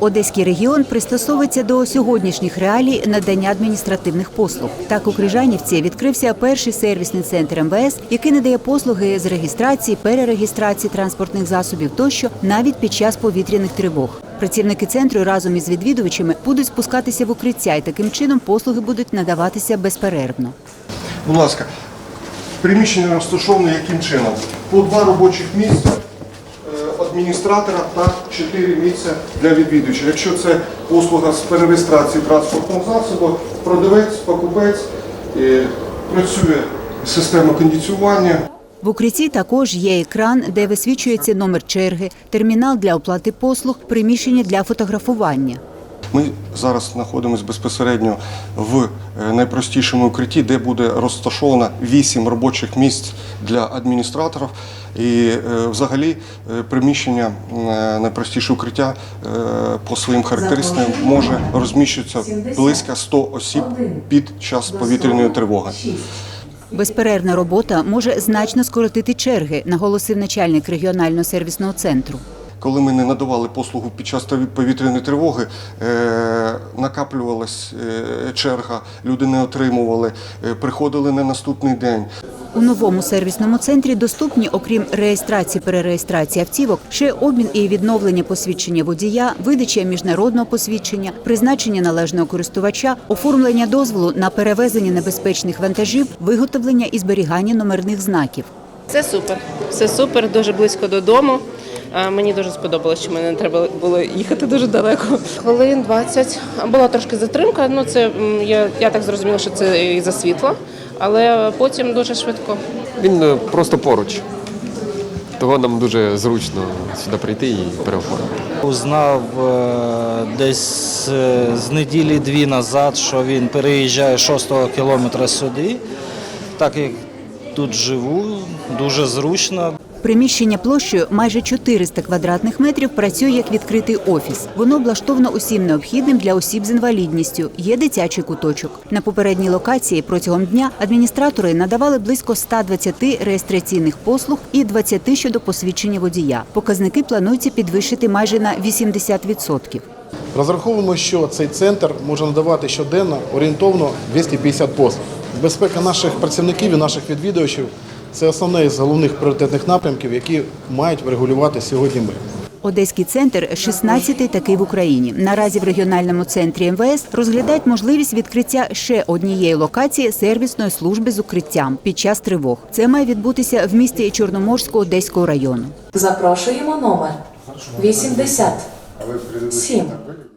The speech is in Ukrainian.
Одеський регіон пристосовується до сьогоднішніх реалій надання адміністративних послуг. Так у Крижанівці відкрився перший сервісний центр МВС, який надає послуги з реєстрації, перереєстрації транспортних засобів тощо навіть під час повітряних тривог. Працівники центру разом із відвідувачами будуть спускатися в укриття, і таким чином послуги будуть надаватися безперервно. Будь ласка, приміщення розташоване яким чином? По два робочих місця адміністратора та чотири місця для відвідувачів. Якщо це послуга з перереєстрації транспортного засобу, продавець, покупець, е, працює система кондиціювання. В укритті також є екран, де висвічується номер черги, термінал для оплати послуг, приміщення для фотографування. Ми зараз знаходимося безпосередньо в е, найпростішому укритті, де буде розташовано 8 робочих місць для адміністраторів. І е, взагалі е, приміщення найпростіше укриття по своїм характеристикам може розміщуватися близько 100 осіб під час повітряної тривоги. Безперервна робота може значно скоротити черги, наголосив начальник регіонального сервісного центру. Коли ми не надавали послугу під час повітряної тривоги, е, накаплювалась е, черга, люди не отримували, е, приходили на наступний день. У новому сервісному центрі доступні, окрім реєстрації перереєстрації автівок, ще обмін і відновлення посвідчення водія, видача міжнародного посвідчення, призначення належного користувача, оформлення дозволу на перевезення небезпечних вантажів, виготовлення і зберігання номерних знаків. Це супер. Це супер, дуже близько додому. Мені дуже сподобалось, що мені не треба було їхати дуже далеко. Хвилин 20. Була трошки затримка. Ну це я, я так зрозуміла, що це і за світло, але потім дуже швидко. Він е, просто поруч. Того нам дуже зручно сюди прийти і переоформити. Узнав е, десь е, з неділі дві назад, що він переїжджає 6-го кілометра сюди. Так як тут живу, дуже зручно. Приміщення площею майже 400 квадратних метрів працює як відкритий офіс. Воно облаштовано усім необхідним для осіб з інвалідністю. Є дитячий куточок. На попередній локації протягом дня адміністратори надавали близько 120 реєстраційних послуг і 20 щодо посвідчення водія. Показники планується підвищити майже на 80%. Розраховуємо, що цей центр може надавати щоденно орієнтовно 250 послуг. Безпека наших працівників і наших відвідувачів це основне з головних пріоритетних напрямків, які мають врегулювати сьогодні ми. Одеський центр 16-й такий в Україні. Наразі в регіональному центрі МВС розглядають можливість відкриття ще однієї локації сервісної служби з укриттям під час тривог. Це має відбутися в місті Чорноморського Одеського району. Запрошуємо номер 87.